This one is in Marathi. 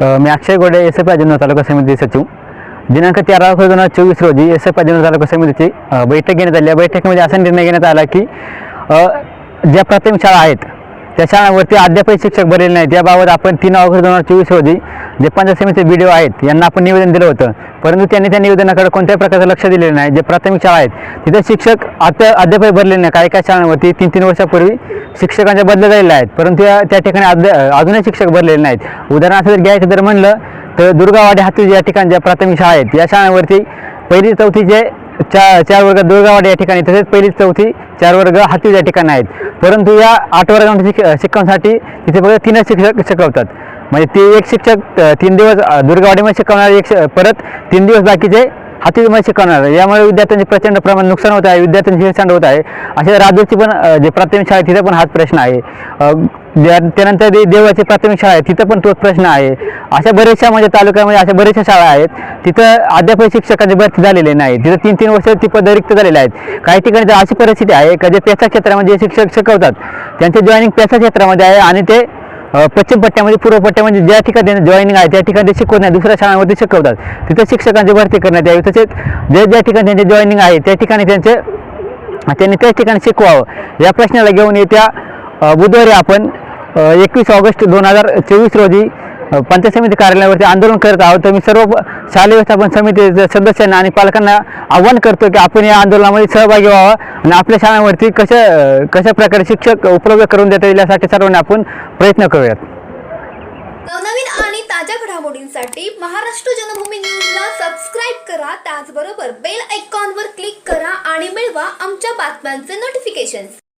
मी अक्षय गोडे एस एफ अजिनो तालुका समिती सचिव. दिनांक तेरा ऑक्टोबर दोन हजार चोवीस रोजी एस एफ अजिनो तालुका समितीची बैठक घेण्यात आली. या बैठकीमध्ये असा निर्णय घेण्यात आला की ज्या प्राथमिक शाळा आहेत त्या शाळांवरती अद्यापही शिक्षक भरलेले नाहीत. याबाबत आपण तीन ऑगस्ट दोन हजार चोवीस रोजी जे पंचायत समितीचे बी आहेत यांना आपण निवेदन दिलं होतं. परंतु त्यांनी त्या निवेदनाकडे कोणत्याही प्रकारचं लक्ष दिलेलं नाही. जे प्राथमिक शाळा आहेत तिथे शिक्षक आता अद्यापही भरलेले नाही. काही काही शाळांवरती तीन तीन वर्षापूर्वी शिक्षकांच्या बदल्या झालेल्या आहेत. परंतु त्या ठिकाणी अद्या अजूनही शिक्षक भरलेले नाहीत. उदाहरणार्थ जर घ्यायचं जर म्हणलं तर दुर्गावाडी हातूर या ठिकाणी ज्या प्राथमिक शाळा आहेत या शाळांवरती पहिली चौथीचे चार चार वर्ग दुर्गावाडी या ठिकाणी तसेच पहिली चौथी चार वर्ग हातीज या ठिकाणी आहेत. परंतु या आठ वर्गामध्ये शिक शिकवण्यासाठी तिथे फक्त तीनच शिक्षक शिकवतात. म्हणजे ते एक शिक्षक तीन दिवस दुर्गावाडीमध्ये शिकवणार एक परत तीन दिवस बाकीचे हातीमध्ये शिकवणार. यामुळे विद्यार्थ्यांचे प्रचंड प्रमाण नुकसान होत आहे विद्यार्थ्यांचे हेळसांड होत आहे. अशा राज्याची पण जे प्राथमिक शाळा आहे तिथे पण हाच प्रश्न आहे. त्यानंतर दे देवाची प्राथमिक शाळा आहे. तिथं पण तोच प्रश्न आहे. अशा बऱ्याचशा म्हणजे तालुक्यामध्ये अशा बऱ्याचशा शाळा आहेत. तिथं अद्यापही शिक्षकांची भरती झालेली नाही. तिथं तीन तीन वर्ष ती पद रिक्त झालेली आहेत. काही ठिकाणी तर अशी परिस्थिती आहे का जे पेसा क्षेत्रामध्ये शिक्षक शिकवतात त्यांचे जॉईनिंग पेसा क्षेत्रामध्ये आहे आणि ते पश्चिम पट्ट्यामध्ये पूर्व पट्ट्यामध्ये ज्या ठिकाणी जॉईनिंग आहे त्या ठिकाणी शिकवत नाही दुसऱ्या शाळांमध्ये शिकवतात. तिथं शिक्षकांची भरती करण्यात यावी. तसेच जे ज्या ठिकाणी त्यांचे जॉईनिंग आहे त्या ठिकाणी त्यांचे त्यांनी त्याच ठिकाणी शिकवावं. या प्रश्नाला घेऊन येत्या बुधवारी आपण एकवीस ऑगस्ट दोन हजार चोवीस रोजी पंचायत समिती कार्यालयावरती आंदोलन करत आहोत. तर मी सर्व शालेय व्यवस्थापन समितीच्या सदस्यांना आणि पालकांना आव्हान करतो की आपण या आंदोलनामध्ये सहभागी व्हावा आणि आपल्या शाळांवरती कशा कशा प्रकारे शिक्षक उपलब्ध करून देता येईल यासाठी सर्वांनी आपण प्रयत्न करूयात. नवनवीन आणि ताज्या घडामोडींसाठी महाराष्ट्र जनभूमी न्यूजला सबस्क्राईब करा. त्याचबरोबर बेल आयकॉनवर क्लिक करा आणि मिळवा आमच्या बातम्यांचे नोटिफिकेशन